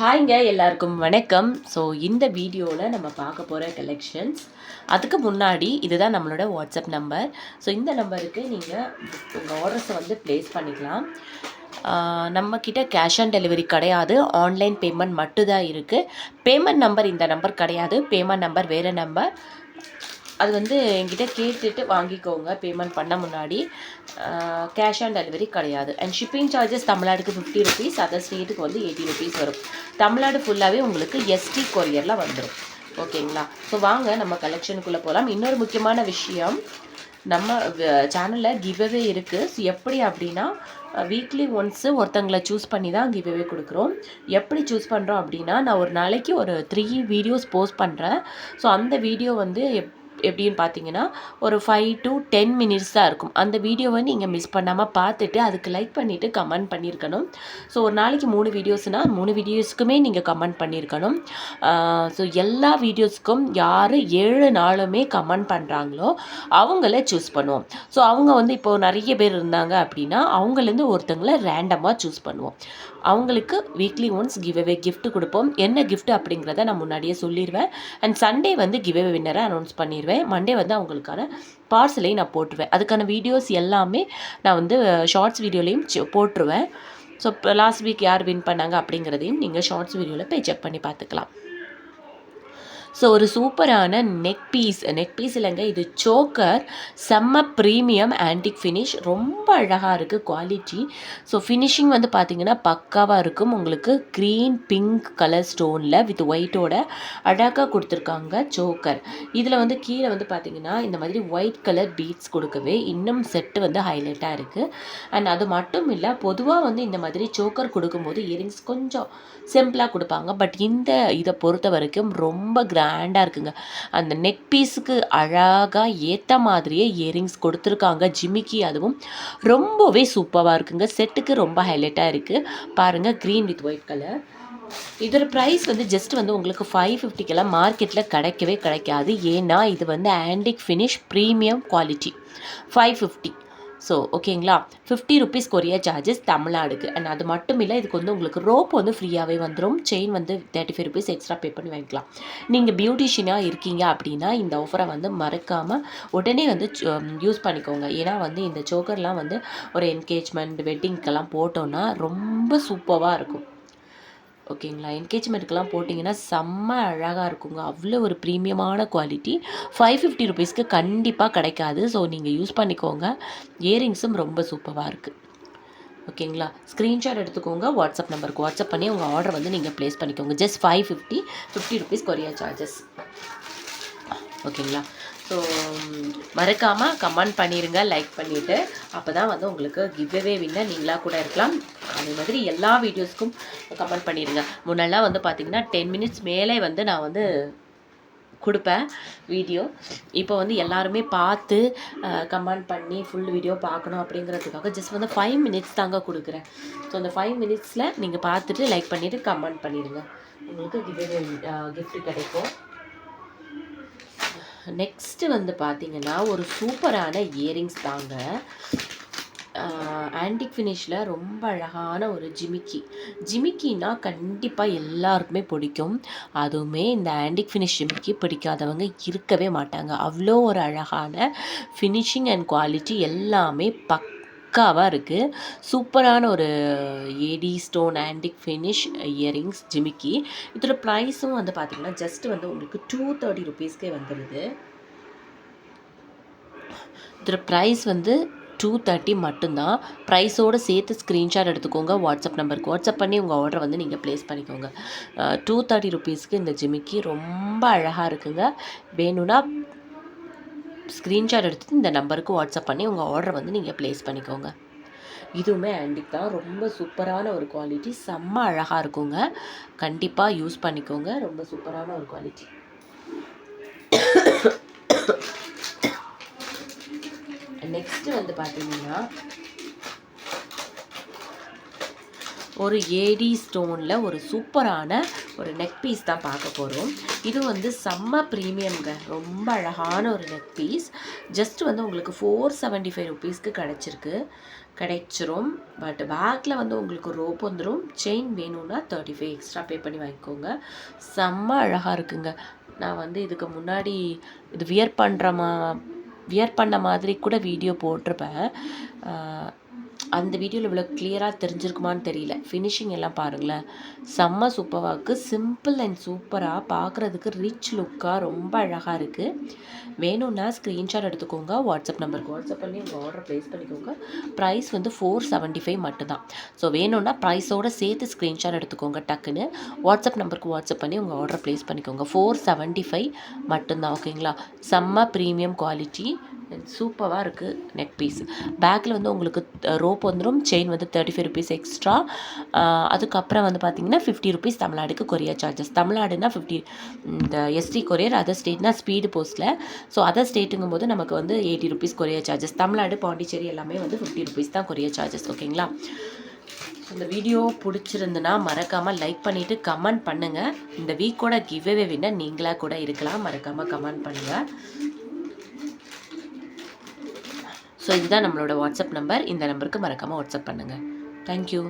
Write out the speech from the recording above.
ஹாய்ங்க எல்லாருக்கும் வணக்கம். ஸோ இந்த வீடியோவில் நம்ம பார்க்க போகிற கலெக்ஷன்ஸ் அதுக்கு முன்னாடி இதுதான் நம்மளோட வாட்ஸ்அப் நம்பர் ஸோ இந்த நம்பருக்கு நீங்கள் உங்கள் ஆர்டர்ஸை வந்து ப்ளேஸ் பண்ணிக்கலாம். நம்மக்கிட்ட கேஷ் ஆன் டெலிவரி கிடையாது. ஆன்லைன் பேமெண்ட் மட்டும்தான் இருக்குது பேமெண்ட் நம்பர் இந்த நம்பர் கிடையாது. பேமெண்ட் நம்பர் வேறு நம்பர் அது வந்து என்கிட்ட கேட்டுட்டு வாங்கிக்கோங்க பேமெண்ட் பண்ண முன்னாடி. கேஷ் ஆன் டெலிவரி கிடையாது. அண்ட் ஷிப்பிங் சார்ஜஸ் தமிழ்நாடுக்கு ஃபிஃப்டி ருபீஸ் அதர் ஸ்டேட்டுக்கு வந்து எயிட்டி ருபீஸ் வரும். தமிழ்நாடு ஃபுல்லாகவே உங்களுக்கு எஸ்டி கொரியரில் வந்துடும் ஓகேங்களா? ஸோ வாங்க நம்ம கலெக்ஷனுக்குள்ளே போகலாம் இன்னொரு முக்கியமான விஷயம் நம்ம சேனலில் கிவ்அவே இருக்குது ஸோ எப்படி அப்படின்னா வீக்லி ஒன்ஸு ஒருத்தங்களை சூஸ் பண்ணி தான் கிவ்அவே கொடுக்குறோம். எப்படி சூஸ் பண்ணுறோம் அப்படின்னா நான் ஒரு நாளைக்கு ஒரு த்ரீ வீடியோஸ் போஸ்ட் பண்ணுறேன் ஸோ அந்த வீடியோ வந்து எப் எப்படின்னு பார்த்தீங்கன்னா ஒரு ஃபைவ் டு டென் மினிட்ஸ் தான் இருக்கும். அந்த வீடியோவை நீங்கள் மிஸ் பண்ணாமல் பார்த்துட்டு அதுக்கு லைக் பண்ணிவிட்டு கமெண்ட் பண்ணியிருக்கணும் ஸோ ஒரு நாளைக்கு மூணு வீடியோஸ்னால் மூணு வீடியோஸ்க்குமே நீங்கள் கமெண்ட் பண்ணியிருக்கணும் ஸோ எல்லா வீடியோஸ்க்கும் யார் ஏழு நாளுமே கமெண்ட் பண்ணுறாங்களோ அவங்கள சூஸ் பண்ணுவோம். ஸோ அவங்க வந்து இப்போது நிறைய பேர் இருந்தாங்க அப்படின்னா அவங்கலேருந்து ஒருத்தங்களை ரேண்டமாக சூஸ் பண்ணுவோம். அவங்களுக்கு weekly once give away gift கொடுப்போம். என்ன கிஃப்ட் அப்படிங்கிறத நான் முன்னாடியே சொல்லிடுவேன் அண்ட் சண்டே வந்து கிவ் அவே வின்னரை அனௌன்ஸ் பண்ணிடுவேன் மண்டே வந்து அவங்களுக்கான பார்சலையும் நான் போட்டுருவேன். அதுக்கான வீடியோஸ் எல்லாமே நான் வந்து ஷார்ட்ஸ் வீடியோலையும் போட்டுருவேன். ஸோ லாஸ்ட் வீக் யார் வின் பண்ணாங்க அப்படிங்கிறதையும் நீங்கள் ஷார்ட்ஸ் வீடியோவில் போய் செக் பண்ணி பார்த்துக்கலாம். ஸோ ஒரு சூப்பரான நெக் பீஸ் நெக் பீஸ் இல்லைங்க. இது சோக்கர் செம்ம ப்ரீமியம் ஆன்டிக் ஃபினிஷ் ரொம்ப அழகாக இருக்குது குவாலிட்டி ஸோ ஃபினிஷிங் வந்து பார்த்தீங்கன்னா பக்காவாக இருக்கும். உங்களுக்கு க்ரீன் பிங்க் கலர் ஸ்டோனில் வித் ஒயிட்டோட அழகாக கொடுத்துருக்காங்க சோக்கர் இதில் வந்து கீழே வந்து பார்த்தீங்கன்னா இந்த மாதிரி ஒயிட் கலர் பீட்ஸ் கொடுக்கவே இன்னும் செட்டு வந்து ஹைலைட்டாக இருக்குது அண்ட் அது மட்டும் இல்லை பொதுவாக வந்து இந்த மாதிரி சோக்கர் கொடுக்கும்போது இயரிங்ஸ் கொஞ்சம் சிம்பிளாக கொடுப்பாங்க. பட் இந்த இதை பொறுத்த வரைக்கும் ரொம்ப கிராண்டாக இருக்குங்க. அந்த நெக் பீஸுக்கு அழகாக ஏற்ற மாதிரியே இயரிங்ஸ் கொடுத்துருக்காங்க ஜிமிக்கி. அதுவும் ரொம்பவே சூப்பராக இருக்குங்க. செட்டுக்கு ரொம்ப ஹைலைட்டாக இருக்குது பாருங்கள் க்ரீன் வித் ஒயிட் கலர் இதோட ப்ரைஸ் வந்து ஜஸ்ட் வந்து உங்களுக்கு ஃபைவ் ஃபிஃப்டிக்கெல்லாம் மார்க்கெட்டில் கிடைக்கவே கிடைக்காது. ஏன்னா இது வந்து antique finish premium quality five fifty so ஓகேங்களா ஃபிஃப்டி ருபீஸ் கொரியர் சார்ஜஸ் தமிழ்நாடுக்கு. அண்ட் அது மட்டும் இல்லை இதுக்கு வந்து உங்களுக்கு ரோப் வந்து ஃப்ரீயாகவே வந்துடும் செயின் வந்து thirty five rupees extra pay பண்ணி வாங்கிக்கலாம். நீங்கள் பியூட்டிஷியனாக இருக்கீங்க அப்படின்னா இந்த ஆஃபரை வந்து மறக்காமல் உடனே வந்து யூஸ் பண்ணிக்கோங்க. ஏன்னா வந்து இந்த சோக்கர்லாம் வந்து ஒரு என்கேஜ்மெண்ட் வெட்டிங்க்கெல்லாம் போட்டோன்னா ரொம்ப சூப்பராக இருக்கும். ஓகேங்களா? என்கேஜ்மெண்ட்டுக்கெலாம் போட்டிங்கன்னா செம்ம அழகாக இருக்குங்க. அவ்வளோ ஒரு ப்ரீமியமான குவாலிட்டி. ஃபைவ் ஃபிஃப்டி ருபீஸ்க்கு கண்டிப்பாக கிடைக்காது. ஸோ நீங்கள் யூஸ் பண்ணிக்கோங்க. இயரிங்ஸும் ரொம்ப சூப்பராக இருக்குது ஓகேங்களா? ஸ்க்ரீன்ஷாட் எடுத்துக்கோங்க. வாட்ஸ்அப் நம்பருக்கு வாட்ஸ்அப் பண்ணி உங்கள் ஆர்டர் வந்து நீங்கள் ப்ளேஸ் பண்ணிக்கோங்க. Just five fifty fifty rupees courier charges ஓகேங்களா? ஸோ மறக்காமல் கமெண்ட் பண்ணிடுங்க லைக் பண்ணிவிட்டு அப்போ தான் வந்து உங்களுக்கு கிவ்வே வின்னர் நீங்களாக கூட இருக்கலாம். அதே மாதிரி எல்லா வீடியோஸ்க்கும் கமெண்ட் பண்ணிடுங்க. முன்னெல்லாம் வந்து பார்த்திங்கன்னா டென் மினிட்ஸ் மேலே வந்து நான் வந்து கொடுப்பேன் வீடியோ. இப்போ வந்து எல்லாருமே பார்த்து கமெண்ட் பண்ணி ஃபுல் வீடியோ பார்க்கணும் அப்படிங்கிறதுக்காக ஜஸ்ட் வந்து ஃபைவ் மினிட்ஸ் தாங்க கொடுக்குறேன். ஸோ அந்த ஃபைவ் மினிட்ஸில் நீங்கள் பார்த்துட்டு லைக் பண்ணிவிட்டு கமெண்ட் பண்ணிடுங்க. உங்களுக்கு கிஃப்ட் கிஃப்ட் கிடைக்கும். நெக்ஸ்ட்டு வந்து பார்த்திங்கன்னா ஒரு சூப்பரான இயரிங்ஸ் தாங்க. ஆன்டிக் ஃபினிஷில் ரொம்ப அழகான ஒரு ஜிமிக்கி. ஜிமிக்கினா கண்டிப்பாக எல்லாருக்குமே பிடிக்கும். அதுவுமே இந்த ஆன்டிக் ஃபினிஷ் ஜிமிக்கி பிடிக்காதவங்க இருக்கவே மாட்டாங்க. அவ்வளோ ஒரு அழகான ஃபினிஷிங் அண்ட் குவாலிட்டி எல்லாமே பக் பக்காவாக இருக்குது சூப்பரான ஒரு AD stone antique finish earrings ஜிமிக்கி. இதோட ப்ரைஸும் வந்து பார்த்திங்கன்னா ஜஸ்ட் வந்து உங்களுக்கு டூ தேர்ட்டி ருபீஸ்க்கே வந்துடுது இதோட ப்ரைஸ் வந்து டூ தேர்ட்டி மட்டும்தான். ப்ரைஸோடு சேர்த்து ஸ்க்ரீன்ஷாட் எடுத்துக்கோங்க வாட்ஸ்அப் நம்பருக்கு வாட்ஸ்அப் பண்ணி உங்கள் ஆர்டரை வந்து நீங்கள் ப்ளேஸ் பண்ணிக்கோங்க. டூ தேர்ட்டி ருபீஸ்க்கு இந்த ஜிமிக்கி ரொம்ப அழகாக இருக்குங்க. வேணும்னா ஸ்க்ரீன்ஷாட் எடுத்து இந்த நம்பருக்கு வாட்ஸ்அப் பண்ணி உங்கள் ஆர்டரை வந்து நீங்கள் ப்ளேஸ் பண்ணிக்கோங்க. இதுவுமே ஆண்டிக் தான். ரொம்ப சூப்பரான ஒரு குவாலிட்டி செம்ம அழகாக இருக்குங்க. கண்டிப்பாக யூஸ் பண்ணிக்கோங்க. ரொம்ப சூப்பரான ஒரு குவாலிட்டி நெக்ஸ்ட்டு வந்து பார்த்தீங்கன்னா ஒரு ஏடி ஸ்டோனில் ஒரு சூப்பரான ஒரு நெக் பீஸ் தான் பார்க்க போகிறோம் இது வந்து செம்ம ப்ரீமியம்ங்க ரொம்ப அழகான ஒரு நெக் பீஸ் ஜஸ்ட் வந்து உங்களுக்கு ஃபோர் செவன்ட்டி ஃபைவ் ருபீஸ்க்கு கிடச்சிருக்கு. கிடைச்சிரும். பட் பேக்கில் வந்து உங்களுக்கு ரோப் வந்துடும் செயின் வேணும்னா தேர்ட்டி ஃபைவ் எக்ஸ்ட்ரா பே பண்ணி வாங்கிக்கோங்க. செம்ம அழகாக இருக்குங்க. நான் வந்து இதுக்கு முன்னாடி இது வியர் பண்ணுற மா வியர் பண்ண மாதிரி கூட வீடியோ போட்டிருப்பேன். அந்த வீடியோவில் இவ்வளோ கிளியராக தெரிஞ்சிருக்குமான்னு தெரியல. ஃபினிஷிங் எல்லாம் பாருங்களேன். செம்ம சூப்பராக இருக்குது சிம்பிள் அண்ட் சூப்பராக பார்க்குறதுக்கு ரிச் லுக்காக ரொம்ப அழகாக இருக்குது வேணும்னா ஸ்க்ரீன்ஷாட் எடுத்துக்கோங்க. வாட்ஸ்அப் நம்பருக்கு வாட்ஸ்அப் பண்ணி உங்கள் ஆர்டர் ப்ளேஸ் பண்ணிக்கோங்க. ப்ரைஸ் வந்து ஃபோர் செவன்ட்டி ஃபைவ் மட்டும்தான். ஸோ வேணும்னா ப்ரைஸோடு சேர்த்து ஸ்க்ரீன்ஷாட் எடுத்துக்கோங்க டக்குன்னு. வாட்ஸ்அப் நம்பருக்கு வாட்ஸ்அப் பண்ணி உங்கள் ஆர்டர் ப்ளேஸ் பண்ணிக்கோங்க. ஃபோர் செவன்ட்டி ஃபைவ் மட்டும்தான் ஓகேங்களா செம்ம ப்ரீமியம் குவாலிட்டி சூப்பராக இருக்குது நெக் பீஸ். பேக்கில் வந்து உங்களுக்கு ரோப் வந்துடும் செயின் வந்து தேர்ட்டி ஃபைவ் ருபீஸ் எக்ஸ்ட்ரா அதுக்கப்புறம் வந்து பார்த்தீங்கன்னா ஃபிஃப்டி ருபீஸ் தமிழ்நாடுக்கு கொரியர் சார்ஜஸ் தமிழ்நாடுனா ஃபிஃப்டி இந்த எஸ்டி கொரியர் அதர் ஸ்டேட்னா ஸ்பீடு போஸ்ட்டில் ஸோ அதர் ஸ்டேட்டுங்கும் போது நமக்கு வந்து eighty rupees courier charges Tamil Nadu Pondicherry எல்லாமே வந்து ஃபிஃப்டி ருபீஸ் தான் கொரியர் சார்ஜஸ் ஓகேங்களா? இந்த வீடியோ பிடிச்சிருந்துன்னா மறக்காமல் லைக் பண்ணிவிட்டு கமெண்ட் பண்ணுங்கள் இந்த வீக்கோட கிவ்வே வின்னர் நீங்களாக கூட இருக்கலாம். மறக்காமல் கமெண்ட் பண்ணுங்கள் ஸோ இதுதான் நம்மளோட வாட்ஸ்அப் நம்பர் இந்த நம்பருக்கு மறக்காமல் வாட்ஸ்அப் பண்ணுங்கள் தேங்க்யூ